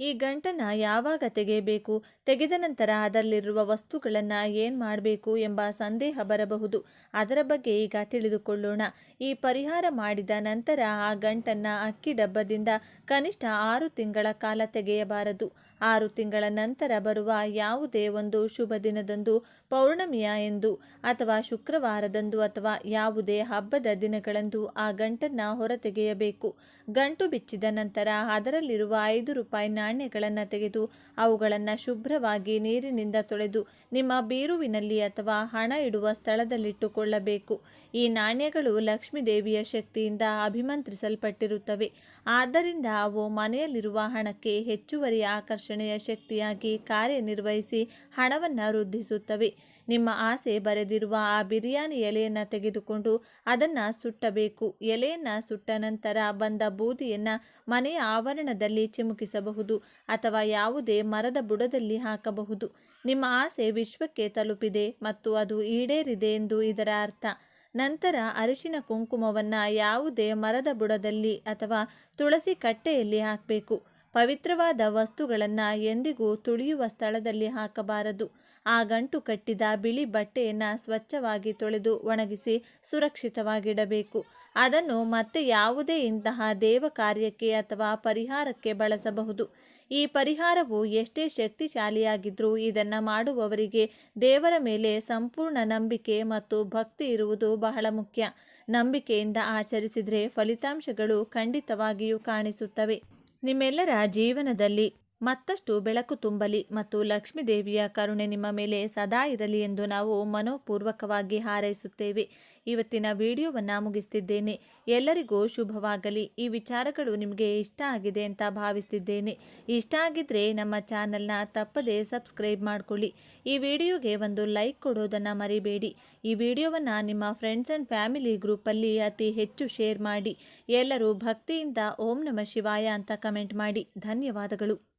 ಈ ಗಂಟನ್ನು ಯಾವಾಗ ತೆಗೆಯಬೇಕು? ತೆಗೆದ ನಂತರ ಅದರಲ್ಲಿರುವ ವಸ್ತುಗಳನ್ನು ಏನು ಮಾಡಬೇಕು ಎಂಬ ಸಂದೇಹ ಬರಬಹುದು. ಅದರ ಬಗ್ಗೆ ಈಗ ತಿಳಿದುಕೊಳ್ಳೋಣ. ಈ ಪರಿಹಾರ ಮಾಡಿದ ನಂತರ ಆ ಗಂಟನ್ನು ಅಕ್ಕಿ ಡಬ್ಬದಿಂದ ಕನಿಷ್ಠ ಆರು ತಿಂಗಳ ಕಾಲ ತೆಗೆಯಬಾರದು. ಆರು ತಿಂಗಳ ನಂತರ ಬರುವ ಯಾವುದೇ ಒಂದು ಶುಭ ದಿನದಂದು ಪೌರ್ಣಮಿಯ ಎಂದು ಅಥವಾ ಶುಕ್ರವಾರದಂದು ಅಥವಾ ಯಾವುದೇ ಹಬ್ಬದ ದಿನಗಳಂದು ಆ ಗಂಟನ್ನು ಹೊರತೆಗೆಯಬೇಕು. ಗಂಟು ಬಿಚ್ಚಿದ ನಂತರ ಅದರಲ್ಲಿರುವ ಐದು ರೂಪಾಯಿ ನಾಣ್ಯಗಳನ್ನು ತೆಗೆದು ಅವುಗಳನ್ನು ಶುಭ್ರವಾಗಿ ನೀರಿನಿಂದ ತೊಳೆದು ನಿಮ್ಮ ಬೀರುವಿನಲ್ಲಿ ಅಥವಾ ಹಣ ಇಡುವ ಸ್ಥಳದಲ್ಲಿಟ್ಟುಕೊಳ್ಳಬೇಕು. ಈ ನಾಣ್ಯಗಳು ಲಕ್ಷ್ಮೀ ದೇವಿಯ ಶಕ್ತಿಯಿಂದ ಅಭಿಮಂತ್ರಿಸಲ್ಪಟ್ಟಿರುತ್ತವೆ. ಆದ್ದರಿಂದ ಅವು ಮನೆಯಲ್ಲಿರುವ ಹಣಕ್ಕೆ ಹೆಚ್ಚುವರಿ ಆಕರ್ಷಣೆಯ ಶಕ್ತಿಯಾಗಿ ಕಾರ್ಯನಿರ್ವಹಿಸಿ ಹಣವನ್ನು ವೃದ್ಧಿಸುತ್ತವೆ. ನಿಮ್ಮ ಆಸೆ ಬರೆದಿರುವ ಆ ಬಿರಿಯಾನಿ ಎಲೆಯನ್ನು ತೆಗೆದುಕೊಂಡು ಅದನ್ನು ಸುಟ್ಟಬೇಕು. ಎಲೆಯನ್ನು ಸುಟ್ಟ ನಂತರ ಬಂದ ಬೂದಿಯನ್ನು ಮನೆಯ ಆವರಣದಲ್ಲಿ ಚಿಮುಕಿಸಬಹುದು ಅಥವಾ ಯಾವುದೇ ಮರದ ಬುಡದಲ್ಲಿ ಹಾಕಬಹುದು. ನಿಮ್ಮ ಆಸೆ ವಿಶ್ವಕ್ಕೆ ತಲುಪಿದೆ ಮತ್ತು ಅದು ಈಡೇರಿದೆ ಎಂದು ಇದರ ಅರ್ಥ. ನಂತರ ಅರಿಶಿನ ಕುಂಕುಮವನ್ನು ಯಾವುದೇ ಮರದ ಬುಡದಲ್ಲಿ ಅಥವಾ ತುಳಸಿ ಕಟ್ಟೆಯಲ್ಲಿ ಹಾಕಬೇಕು. ಪವಿತ್ರವಾದ ವಸ್ತುಗಳನ್ನು ಎಂದಿಗೂ ತುಳಿಯುವ ಸ್ಥಳದಲ್ಲಿ ಹಾಕಬಾರದು. ಆ ಗಂಟು ಕಟ್ಟಿದ ಬಿಳಿ ಬಟ್ಟೆಯನ್ನು ಸ್ವಚ್ಛವಾಗಿ ತೊಳೆದು ಒಣಗಿಸಿ ಸುರಕ್ಷಿತವಾಗಿಡಬೇಕು. ಅದನ್ನು ಮತ್ತೆ ಯಾವುದೇ ಇಂತಹ ದೇವ ಕಾರ್ಯಕ್ಕೆ ಅಥವಾ ಪರಿಹಾರಕ್ಕೆ ಬಳಸಬಹುದು. ಈ ಪರಿಹಾರವು ಎಷ್ಟೇ ಶಕ್ತಿಶಾಲಿಯಾಗಿದ್ದರೂ ಇದನ್ನು ಮಾಡುವವರಿಗೆ ದೇವರ ಮೇಲೆ ಸಂಪೂರ್ಣ ನಂಬಿಕೆ ಮತ್ತು ಭಕ್ತಿ ಇರುವುದು ಬಹಳ ಮುಖ್ಯ. ನಂಬಿಕೆಯಿಂದ ಆಚರಿಸಿದರೆ ಫಲಿತಾಂಶಗಳು ಖಂಡಿತವಾಗಿಯೂ ಕಾಣಿಸುತ್ತವೆ. ನಿಮ್ಮೆಲ್ಲರ ಜೀವನದಲ್ಲಿ ಮತ್ತಷ್ಟು ಬೆಳಕು ತುಂಬಲಿ ಮತ್ತು ಲಕ್ಷ್ಮೀದೇವಿಯ ಕರುಣೆ ನಿಮ್ಮ ಮೇಲೆ ಸದಾ ಇರಲಿ ಎಂದು ನಾವು ಮನೋಪೂರ್ವಕವಾಗಿ ಹಾರೈಸುತ್ತೇವೆ. ಇವತ್ತಿನ ವಿಡಿಯೋವನ್ನು ಮುಗಿಸ್ತಿದ್ದೇನೆ. ಎಲ್ಲರಿಗೂ ಶುಭವಾಗಲಿ. ಈ ವಿಚಾರಗಳು ನಿಮಗೆ ಇಷ್ಟ ಆಗಿದೆ ಅಂತ ಭಾವಿಸ್ತಿದ್ದೇನೆ. ಇಷ್ಟ ಆಗಿದ್ರೆ ನಮ್ಮ ಚಾನಲ್ನ ತಪ್ಪದೇ ಸಬ್ಸ್ಕ್ರೈಬ್ ಮಾಡಿಕೊಳ್ಳಿ. ಈ ವಿಡಿಯೋಗೆ ಒಂದು ಲೈಕ್ ಕೊಡೋದನ್ನು ಮರಿಬೇಡಿ. ಈ ವಿಡಿಯೋವನ್ನು ನಿಮ್ಮ ಫ್ರೆಂಡ್ಸ್ ಆ್ಯಂಡ್ ಫ್ಯಾಮಿಲಿ ಗ್ರೂಪಲ್ಲಿ ಅತಿ ಹೆಚ್ಚು ಶೇರ್ ಮಾಡಿ. ಎಲ್ಲರೂ ಭಕ್ತಿಯಿಂದ ಓಂ ನಮ ಶಿವಾಯ ಅಂತ ಕಮೆಂಟ್ ಮಾಡಿ. ಧನ್ಯವಾದಗಳು.